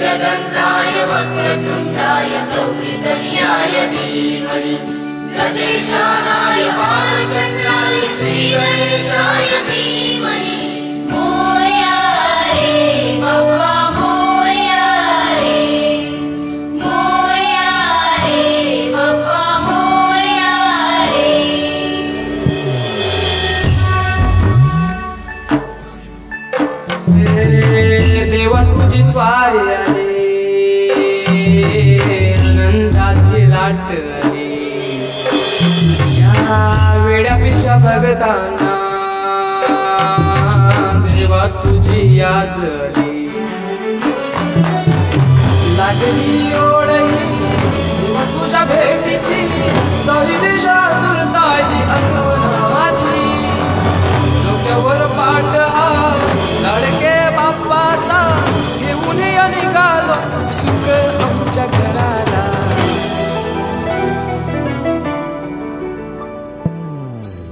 गन्दाय वक्रतुण्डाय तु धीमहि। गजेशानाय बालचन्द्राय श्रीगणेशाय धीमहि। गोर्याय भूर्याय मूर्याय भूर्याये देवा तुझी स्वारी आली नंदाची लाट आली. या वेड्यापेक्षा भगताना देवा तुझी याद आली. लागली ओढही तुझ्या भेटीची तरी दिशा